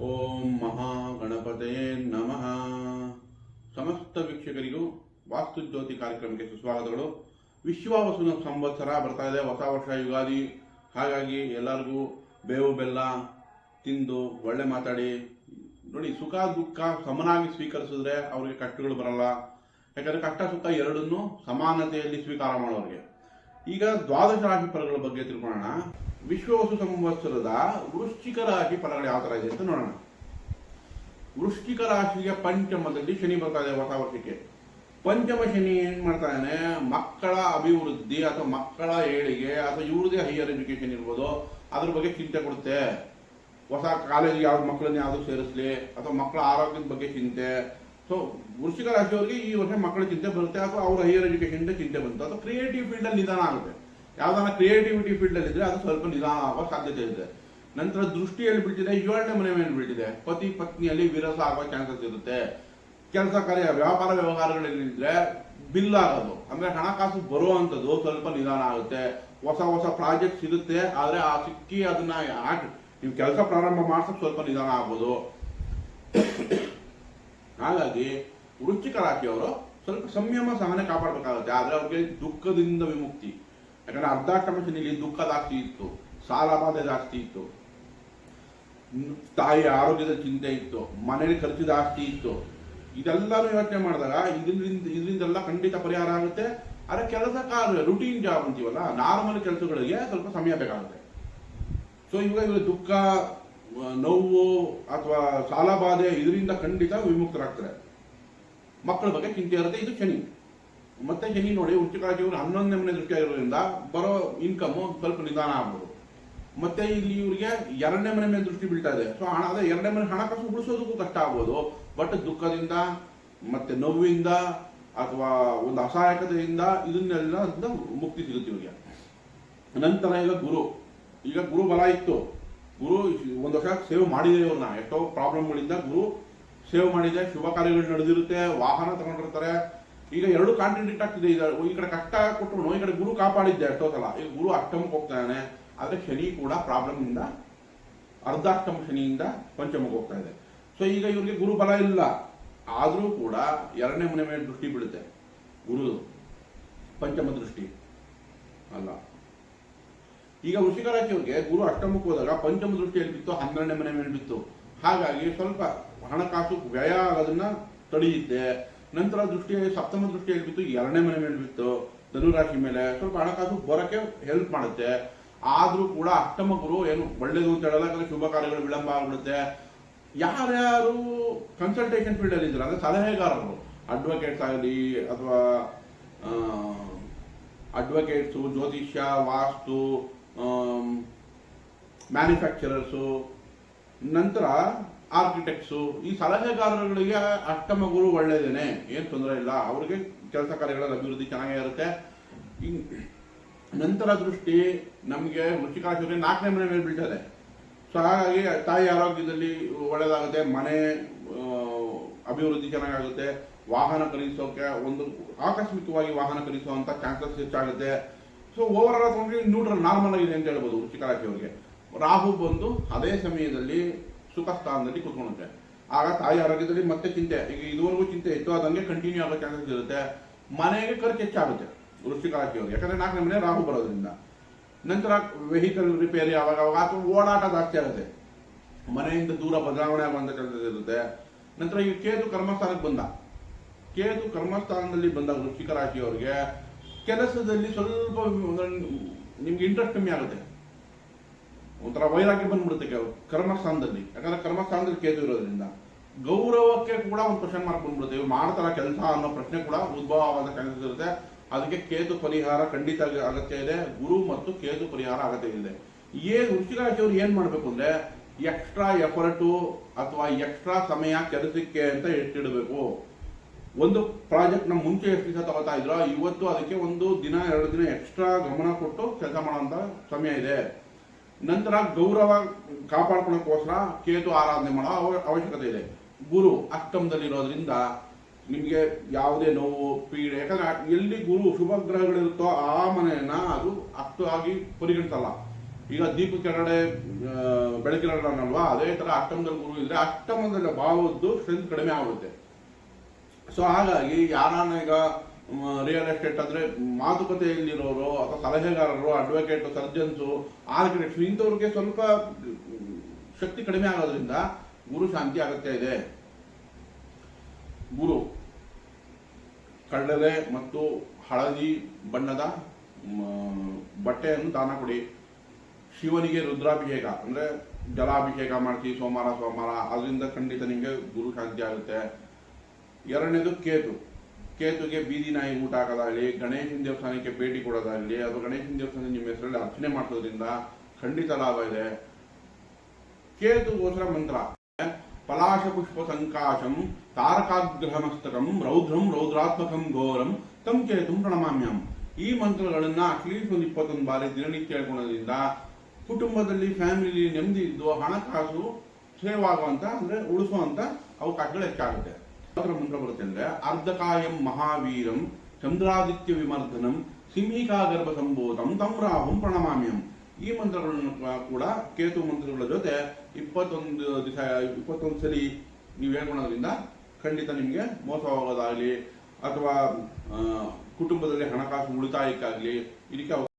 ಓಂ ಮಹಾಗಣಪತಯೇ ನಮಃ. ಸಮಸ್ತ ವೀಕ್ಷಕರಿಗೂ ವಾಸ್ತು ಜ್ಯೋತಿ ಕಾರ್ಯಕ್ರಮಕ್ಕೆ ಸುಸ್ವಾಗತಗಳು. ವಿಶ್ವವಸುನ ಸಂವತ್ಸರ ಬರ್ತಾ ಇದೆ, ಹೊಸ ವರ್ಷ ಯುಗಾದಿ. ಹಾಗಾಗಿ ಎಲ್ಲರಿಗೂ ಬೇವು, ಬೆಲ್ಲ ತಿಂದು ಒಳ್ಳೆ ಮಾತಾಡಿ. ನೋಡಿ, ಸುಖ, ದುಃಖ ಸಮನಾಗಿ ಸ್ವೀಕರಿಸಿದ್ರೆ ಅವ್ರಿಗೆ ಕಷ್ಟಗಳು ಬರಲ್ಲ. ಯಾಕಂದ್ರೆ ಕಷ್ಟ, ಸುಖ ಎರಡನ್ನೂ ಸಮಾನತೆಯಲ್ಲಿ ಸ್ವೀಕಾರ ಮಾಡೋರಿಗೆ. ಈಗ ದ್ವಾದಶ ರಾಶಿ ಫಲಗಳ ಬಗ್ಗೆ ತಿಳ್ಕೊಳ್ಳೋಣ. ವಿಶ್ವವಸು ಸಂವತ್ಸರದ ವೃಶ್ಚಿಕ ರಾಶಿ ಫಲಗಳು ಯಾವ ತರ ಇದೆ ಅಂತ ನೋಡೋಣ. ವೃಶ್ಚಿಕ ರಾಶಿಯ ಪಂಚಮದಲ್ಲಿ ಶನಿ ಬರ್ತಾ ಇದೆ ಹೊಸ ವರ್ಷಕ್ಕೆ ಪಂಚಮ ಶನಿ ಏನ್ ಮಾಡ್ತಾನೆ ಮಕ್ಕಳ ಅಭಿವೃದ್ಧಿ ಅಥವಾ ಮಕ್ಕಳ ಏಳಿಗೆ ಅಥವಾ ಇವ್ರದೇ ಹೈಯರ್ ಎಜುಕೇಶನ್ ಇರ್ಬೋದು, ಅದ್ರ ಬಗ್ಗೆ ಚಿಂತೆ ಕೊಡುತ್ತೆ. ಹೊಸ ಕಾಲೇಜಿಗೆ ಯಾವ ಮಕ್ಕಳನ್ನ ಯಾವ್ದು ಸೇರಿಸ್ಲಿ ಅಥವಾ ಮಕ್ಕಳ ಆರೋಗ್ಯದ ಬಗ್ಗೆ ಚಿಂತೆ. ಸೊ ವೃಶ್ಚಿಕ ರಾಶಿಯವರಿಗೆ ಈ ವರ್ಷ ಮಕ್ಕಳ ಚಿಂತೆ ಬರುತ್ತೆ ಅಥವಾ ಅವ್ರ ಹೈಯರ್ ಎಜುಕೇಶನ್ ಚಿಂತೆ ಬಂತು. ಅಥವಾ ಕ್ರಿಯೇಟಿವ್ ಫೀಲ್ಡ್ ಅಲ್ಲಿ ನಿಧಾನ ಆಗುತ್ತೆ. ಯಾವ್ದಾನ ಕ್ರಿಯೇಟಿವಿಟಿ ಫೀಲ್ಡ್ ಅಲ್ಲಿ ಇದ್ರೆ ಅದು ಸ್ವಲ್ಪ ನಿಧಾನ ಆಗೋ ಸಾಧ್ಯತೆ ಇದೆ. ನಂತರ ದೃಷ್ಟಿಯಲ್ಲಿ ಬಿಟ್ಟಿದೆ ಏಳನೇ ಮನೆ ಮೇಲೆ ಬಿಟ್ಟಿದೆ ಪತಿ, ಪತ್ನಿಯಲ್ಲಿ ವಿರಸ ಆಗೋ ಚಾನ್ಸಸ್ ಇರುತ್ತೆ. ಕೆಲಸ ಕಾರ್ಯ, ವ್ಯಾಪಾರ ವ್ಯವಹಾರಗಳಲ್ಲಿದ್ರೆ ಬಿಲ್ ಆಗೋದು. ಅಂದ್ರೆ ಹಣಕಾಸು ಬರುವಂಥದ್ದು ಸ್ವಲ್ಪ ನಿಧಾನ ಆಗುತ್ತೆ. ಹೊಸ ಹೊಸ ಪ್ರಾಜೆಕ್ಟ್ ಸಿಗುತ್ತೆ ಆದ್ರೆ ಆ ಸಿಕ್ಕಿ ಅದನ್ನ ಹಾಕಿ ನೀವು ಕೆಲಸ ಪ್ರಾರಂಭ ಮಾಡ್ಸೋಕೆ ಸ್ವಲ್ಪ ನಿಧಾನ ಆಗ್ಬೋದು. ಹಾಗಾಗಿ ವೃಶ್ಚಿಕ ರಾಶಿಯವರು ಸ್ವಲ್ಪ ಸಂಯಮ ಸಹನೆ ಕಾಪಾಡಬೇಕಾಗುತ್ತೆ. ಆದ್ರೆ ಅವ್ರಿಗೆ ದುಃಖದಿಂದ ವಿಮುಕ್ತಿ. ಯಾಕಂದ್ರೆ ಅರ್ಧ ಕಮಿಷನಲ್ಲಿ ದುಃಖ ಜಾಸ್ತಿ ಇತ್ತು, ಸಾಲ ಬಾಧೆ ಜಾಸ್ತಿ ಇತ್ತು ತಾಯಿ ಆರೋಗ್ಯದ ಚಿಂತೆ ಇತ್ತು, ಮನೇಲಿ ಖರ್ಚು ಜಾಸ್ತಿ ಇತ್ತು. ಇದೆಲ್ಲನೂ ಯೋಚನೆ ಮಾಡಿದಾಗ ಇದರಿಂದ, ಇದರಿಂದೆಲ್ಲ ಖಂಡಿತ ಪರಿಹಾರ ಆಗುತ್ತೆ. ಆದರೆ ಕೆಲಸ ಕಾರ್ಯ ರುಟೀನ್ ಜಾಬ್ ಅಂತೀವಲ್ಲ ನಾರ್ಮಲ್ ಕೆಲಸಗಳಿಗೆ ಸ್ವಲ್ಪ ಸಮಯ ಬೇಕಾಗುತ್ತೆ. ಸೊ ಇವಾಗ ಇವರು ದುಃಖ ನೋವು ಅಥವಾ ಸಾಲ ಬಾಧೆ ಇದರಿಂದ ಖಂಡಿತ ವಿಮುಕ್ತರಾಗ್ತಾರೆ. ಮಕ್ಕಳ ಬಗ್ಗೆ ಚಿಂತೆ ಇರುತ್ತೆ, ಇದು ಶನಿ. ಮತ್ತೆ ಶನಿ ನೋಡಿ ವೃಶ್ಚಿಕ ಇವ್ರು ಹನ್ನೊಂದನೇ ಮನೆ ದೃಷ್ಟಿ ಆಗಿರೋದ್ರಿಂದ ಬರೋ ಇನ್ಕಮ್ ಸ್ವಲ್ಪ ನಿಧಾನ ಆಗ್ಬೋದು. ಮತ್ತೆ ಇಲ್ಲಿ ಇವರಿಗೆ ಎರಡನೇ ಮನೆ ಮೇಲೆ ದೃಷ್ಟಿ ಬೀಳ್ತಾ ಇದೆ. ಸೊ ಹಣ ಅದೇ ಎರಡನೇ ಮನೆ ಹಣಕಾಸು ಉಳಿಸೋದಕ್ಕೂ ಕಷ್ಟ ಆಗ್ಬೋದು. ಬಟ್ ದುಃಖದಿಂದ, ಮತ್ತೆ ನೋವಿಂದ, ಅಥವಾ ಒಂದು ಅಸಹಾಯಕತೆಯಿಂದ ಇದನ್ನೆಲ್ಲ ಮುಕ್ತಿ ಸಿಗುತ್ತೆ ಇವರಿಗೆ. ನಂತರ ಈಗ ಗುರು. ಈಗ ಗುರು ಬಲ ಇತ್ತು. ಗುರು ಒಂದು ವರ್ಷ ಸೇವ್ ಮಾಡಿದೆ ಇವ್ರನ್ನ. ಎಷ್ಟೋ ಪ್ರಾಬ್ಲಮ್ಗಳಿಂದ ಗುರು ಸೇವ್ ಮಾಡಿದೆ. ಶುಭ ಕಾರ್ಯಗಳು ನಡೆದಿರುತ್ತೆ. ವಾಹನ ತಗೊಂಡಿರ್ತಾರೆ. ಈಗ ಎರಡು ಕಾಂಟ್ರಿಬ್ಯೂಟ್ ಆಗ್ತಿದೆ. ಈ ಕಡೆ ಕಷ್ಟ ಕೊಟ್ಟರು ಈ ಕಡೆ ಗುರು ಕಾಪಾಡಿದ್ದೆ ಎಷ್ಟೋ ಈಗ ಗುರು ಅಷ್ಟಮಕ್ಕೆ ಹೋಗ್ತಾನೆ. ಆದ್ರೆ ಶನಿ ಕೂಡ ಪ್ರಾಬ್ಲಮ್ ಇಂದ ಅರ್ಧಾಷ್ಟಮ ಶನಿಯಿಂದ ಪಂಚಮಕ್ಕೆ ಹೋಗ್ತಾ ಇದೆ. ಸೊ ಈಗ ಇವರಿಗೆ ಗುರು ಬಲ ಇಲ್ಲ. ಆದರೂ ಕೂಡ ಎರಡನೇ ಮನೆ ಮೇಲೆ ದೃಷ್ಟಿ ಬೀಳುತ್ತೆ. ಗುರು ಪಂಚಮ ದೃಷ್ಟಿ. ಅಲ್ಲ. ಈಗ ವೃಷಿಕ ರಾಶಿಯವರಿಗೆ ಗುರು ಅಷ್ಟಮಕ್ಕೆ ಹೋದಾಗ ಪಂಚಮ ದೃಷ್ಟಿಯಲ್ಲಿ ಬಿತ್ತು, ಹನ್ನೆರಡನೇ ಮನೆ ಮೇಲೆ ಬಿತ್ತು. ಹಾಗಾಗಿ ಸ್ವಲ್ಪ ಹಣಕಾಸು ವ್ಯಯ ಆಗೋದನ್ನ ತಡೆಯುತ್ತೆ ನಂತರ ದೃಷ್ಟಿ, ಸಪ್ತಮ ದೃಷ್ಟಿಯಲ್ಲಿ ಬಿತ್ತು ಎರಡನೇ ಮನೆ ಮೇಲೆ ಬಿತ್ತು, ಧನುರಾಶಿ ಮೇಲೆ. ಸ್ವಲ್ಪ ಹಣಕಾಸು ಬರೋಕ್ಕೆ ಹೆಲ್ಪ್ ಮಾಡುತ್ತೆ. ಆದರೂ ಕೂಡ ಅಷ್ಟಮ ಗುರು ಏನು ಒಳ್ಳೇದು ಅಂತ ಹೇಳಲ್ಲ, ಯಾಕಂದ್ರೆ ಶುಭ ಕಾರ್ಯಗಳು ವಿಳಂಬ ಆಗ್ಬಿಡುತ್ತೆ. ಯಾರ್ಯಾರು ಕನ್ಸಲ್ಟೇಷನ್ ಫೀಲ್ಡ್ ಅಲ್ಲಿ ಇದ್ರು ಅಂದ್ರೆ ಸಲಹೆಗಾರರು ಅಡ್ವೊಕೇಟ್ಸ್ ಆಗಲಿ ಅಥವಾ ಅಡ್ವೊಕೇಟ್ಸು ಜ್ಯೋತಿಷ್ಯ, ವಾಸ್ತು ಮ್ಯಾನುಫ್ಯಾಕ್ಚರರ್ಸು ನಂತರ ಆರ್ಕಿಟೆಕ್ಟ್ಸು ಈ ಸಲಹೆಗಾರರುಗಳಿಗೆ ಅಷ್ಟಮ ಗುರು ಒಳ್ಳೇದೇನೆ ಏನು ತೊಂದರೆ ಇಲ್ಲ. ಅವ್ರಿಗೆ ಕೆಲಸ ಕಾರ್ಯಗಳಲ್ಲಿ ಅಭಿವೃದ್ಧಿ ಚೆನ್ನಾಗೇ ಇರುತ್ತೆ. ನಂತರ ದೃಷ್ಟಿ ನಮಗೆ ವೃಶ್ಚಿಕಾಶಿಗೆ ನಾಲ್ಕನೇ ಮನೆ ಮೇಲೆ ಬೀಳ್ತದೆ ಸೊ ಹಾಗಾಗಿ ತಾಯಿ ಆರೋಗ್ಯದಲ್ಲಿ ಒಳ್ಳೆಯದಾಗುತ್ತೆ. ಮನೆ ಅಭಿವೃದ್ಧಿ ಚೆನ್ನಾಗಾಗುತ್ತೆ. ವಾಹನ ಖರೀದಿಸೋಕೆ ಒಂದು ಆಕಸ್ಮಿಕವಾಗಿ ವಾಹನ ಖರೀದಿಸುವಂತ ಚಾನ್ಸಸ್ ಹೆಚ್ಚಾಗುತ್ತೆ. So over all neutral normal ಆಗಿದೆ ಅಂತ ಹೇಳ್ಬೋದು ವೃಶ್ಚಿಕ ರಾಹು ಬಂದು ಅದೇ ಸಮಯದಲ್ಲಿ ಸುಖ ಸ್ಥಾನದಲ್ಲಿ ಕೂತ್ಕೊಳ್ಳುತ್ತೆ. ಆಗ ತಾಯಿ ಆರೋಗ್ಯದಲ್ಲಿ ಮತ್ತೆ ಚಿಂತೆ. ಈಗ ಇದುವರೆಗೂ ಚಿಂತೆ ಇತ್ತು, ಅದಂಗೆ ಕಂಟಿನ್ಯೂ ಆಗೋ ಚಾನ್ಸಸ್ ಇರುತ್ತೆ. ಮನೆಗೆ ಖರ್ಚು ಹೆಚ್ಚಾಗುತ್ತೆ ವೃಶ್ಚಿಕ ರಾಶಿಯವ್ರಿಗೆ ಯಾಕಂದ್ರೆ ನಾಲ್ಕನೇ ಮನೆ ರಾಹು ಬರೋದ್ರಿಂದ. ನಂತರ ವೆಹಿಕಲ್ ರಿಪೇರಿ ಆವಾಗ ಅವಾಗ ಅಥವಾ ಓಡಾಟ ಜಾಸ್ತಿ ಆಗುತ್ತೆ. ಮನೆಯಿಂದ ದೂರ ಬದಲಾವಣೆ ಆಗುವಂತ ಕೆಲಸ ಇರುತ್ತೆ. ನಂತರ ಈ ಕೇತು ಕರ್ಮಸ್ಥಾನಕ್ಕೆ ಬಂದ. ಕೇತು ಕರ್ಮಸ್ಥಾನದಲ್ಲಿ ಬಂದ ವೃಶ್ಚಿಕ ರಾಶಿಯವರಿಗೆ ಕೆಲಸದಲ್ಲಿ ಸ್ವಲ್ಪ ನಿಮ್ಗೆ ಇಂಟ್ರೆಸ್ಟ್ ಕಮ್ಮಿ ಆಗುತ್ತೆ. ಒಂಥರ ವೈರಾಗ್ಯ ಬಂದ್ಬಿಡುತ್ತೆ ಕೆಲವು ಕರ್ಮಸ್ಥಾನದಲ್ಲಿ. ಯಾಕಂದ್ರೆ ಕರ್ಮಸ್ಥಾನದಲ್ಲಿ ಕೇತು ಇರೋದ್ರಿಂದ ಗೌರವಕ್ಕೆ ಕೂಡ ಒಂದು ಕ್ವಶನ್ ಮಾರ್ಕ್ ಬಂದ್ಬಿಡುತ್ತೆ. ಇವ್ರು ಮಾಡ್ತಾರ ಕೆಲಸ ಅನ್ನೋ ಪ್ರಶ್ನೆ ಕೂಡ ಉದ್ಭವ ಚಾನ್ಸಸ್ ಇರುತ್ತೆ. ಅದಕ್ಕೆ ಕೇತು ಪರಿಹಾರ ಖಂಡಿತ ಅಗತ್ಯ ಇದೆ. ಗುರು ಮತ್ತು ಕೇತು ಪರಿಹಾರ ಅಗತ್ಯ ಇದೆ. ಏನ್ ವೃಶ್ಚಿಕ ರಾಶಿಯವರು ಏನ್ ಮಾಡ್ಬೇಕು ಅಂದ್ರೆ ಎಕ್ಸ್ಟ್ರಾ ಎಫರ್ಟು ಅಥವಾ ಎಕ್ಸ್ಟ್ರಾ ಸಮಯ ಕೆಲಸಕ್ಕೆ ಅಂತ ಎಷ್ಟಿಡಬೇಕು ಒಂದು ಪ್ರಾಜೆಕ್ಟ್ನ ಮುಂಚೆ ಎಷ್ಟು ದಿವಸ ತಗೋತಾ ಇದ್ರೋ, ಇವತ್ತು ಅದಕ್ಕೆ ಒಂದು ದಿನ, ಎರಡು ದಿನ ಎಕ್ಸ್ಟ್ರಾ ಗಮನ ಕೊಟ್ಟು ಕೆಲಸ ಮಾಡುವಂತ ಸಮಯ ಇದೆ. ನಂತರ ಗೌರವ ಕಾಪಾಡ್ಕೊಳ್ಳೋಕ್ಕೋಸ್ಕರ ಕೇತು ಆರಾಧನೆ ಮಾಡೋ ಅವ- ಅವಶ್ಯಕತೆ ಇದೆ. ಗುರು ಅಷ್ಟಮದಲ್ಲಿರೋದ್ರಿಂದ ನಿಮಗೆ ಯಾವುದೇ ನೋವು, ಪೀಡೆ, ಯಾಕಂದ್ರೆ ಎಲ್ಲಿ ಗುರು ಶುಭ ಗ್ರಹಗಳಿರುತ್ತೋ ಆ ಮನೆಯನ್ನ ಅದು ಅಷ್ಟು ಆಗಿ ಪರಿಗಣಿಸಲ್ಲ. ಈಗ ದೀಪ ಕೆರಡೆ ಬೆಳಕಿರಡಲ್ವಾ ಅದೇ ತರ ಅಷ್ಟಮದಲ್ಲಿ ಗುರು ಇದ್ರೆ ಅಷ್ಟಮದಲ್ಲಿ ಭಾವದ್ದು ಸ್ಟ್ರೆಂತ್ ಕಡಿಮೆ ಆಗುತ್ತೆ. ಸೊ ಹಾಗಾಗಿ ಯಾರನ್ನ ಈಗ ರಿಯಲ್ ಎಸ್ಟೇಟ್ ಅಂದ್ರೆ ಮಾತುಕತೆಯಲ್ಲಿರೋರು ಅಥವಾ ಸಲಹೆಗಾರರು ಅಡ್ವೊಕೇಟ್ ಸರ್ಜನ್ಸು ಆರ್ಕಿಟೆಕ್ಟ್ಸ್ ಇಂಥವ್ರಿಗೆ ಸ್ವಲ್ಪ ಶಕ್ತಿ ಕಡಿಮೆ ಆಗೋದ್ರಿಂದ ಗುರು ಶಾಂತಿ ಅಗತ್ಯ ಇದೆ. ಗುರು ಕಡಲೆ ಮತ್ತು ಹಳದಿ ಬಣ್ಣದ ಬಟ್ಟೆಯನ್ನು ದಾನ ಕೊಡಿ. ಶಿವನಿಗೆ ರುದ್ರಾಭಿಷೇಕ, ಅಂದ್ರೆ ಜಲಾಭಿಷೇಕ ಮಾಡ್ತೀವಿ ಸೋಮವಾರ ಸೋಮವಾರ, ಅದರಿಂದ ಖಂಡಿತ ನಿಮಗೆ ಗುರು ಶಾಂತಿ ಆಗುತ್ತೆ. ಎರಡನೇದು ಕೇತು. ಕೇತುಗೆ ಬೀದಿ ನಾಯಿ ಊಟ ಹಾಕೋದಾಗಲಿ ಗಣೇಶನ ದೇವಸ್ಥಾನಕ್ಕೆ ಭೇಟಿ ಕೊಡೋದಾಗಲಿ, ಅಥವಾ ಗಣೇಶನ ದೇವಸ್ಥಾನ ನಿಮ್ಮ ಹೆಸರಲ್ಲಿ ಅರ್ಚನೆ ಮಾಡೋದ್ರಿಂದ ಖಂಡಿತ ಲಾಭ ಇದೆ. ಕೇತುಗೋಸ್ಕರ ಮಂತ್ರ. ಪಲಾಶ ಪುಷ್ಪ ಸಂಕಾಶಂ, ತಾರಕಾಗ್ರಹ ಮಸ್ತಕಂ, ರೌದ್ರಂ ರೌದ್ರಾತ್ಮಕಂ ಘೋರಂ, ತಂ ಕೇತುಂ ಪ್ರಣಮಾಮ್ಯಂ. ಈ ಮಂತ್ರಗಳನ್ನ ಅಟ್ಲೀಸ್ಟ್ ಒಂದು ಇಪ್ಪತ್ತೊಂದು ಬಾರಿ ದಿನನಿತ್ಯ ಹೇಳ್ಕೊಳೋದ್ರಿಂದ ಕುಟುಂಬದಲ್ಲಿ ಫ್ಯಾಮಿಲಿ ನೆಮ್ಮದಿ ಇದ್ದು, ಹಣಕಾಸು ಸೇವ್ ಆಗುವಂತ ಅಂದ್ರೆ ಉಳಿಸುವಂತ ಅವಕಾಶಗಳು ಹೆಚ್ಚಾಗುತ್ತೆ. ಮಂತ್ರ ಬರುತ್ತೆ ಅಂದ್ರೆ ಅರ್ಧಕಾಯಂ ಮಹಾವೀರಂ ಚಂದ್ರಾದಿತ್ಯ ವಿಮರ್ದನಂ ಸಿಂಹಿಕಾ ಗರ್ಭ ಸಂಬೋಧಂ ತಂ ರಾಹುಂ ಪ್ರಣಮಾಮ್ಯಂ. ಈ ಮಂತ್ರಗಳನ್ನು ಕೂಡ- ಕೇತು ಮಂತ್ರಗಳ ಜೊತೆ ಇಪ್ಪತ್ತೊಂದು ದಿವಸ ಇಪ್ಪತ್ತೊಂದು ಸರಿ ನೀವು ಹೇಳ್ಕೊಳೋದ್ರಿಂದ ಖಂಡಿತ ನಿಮಗೆ ಮೋಸ ಹೋಗೋದಾಗ್ಲಿ ಅಥವಾ ಕುಟುಂಬದಲ್ಲಿ ಹಣಕಾಸು ಉಳಿತಾಯಕ್ಕಾಗ್ಲಿ, ಇದಕ್ಕೆ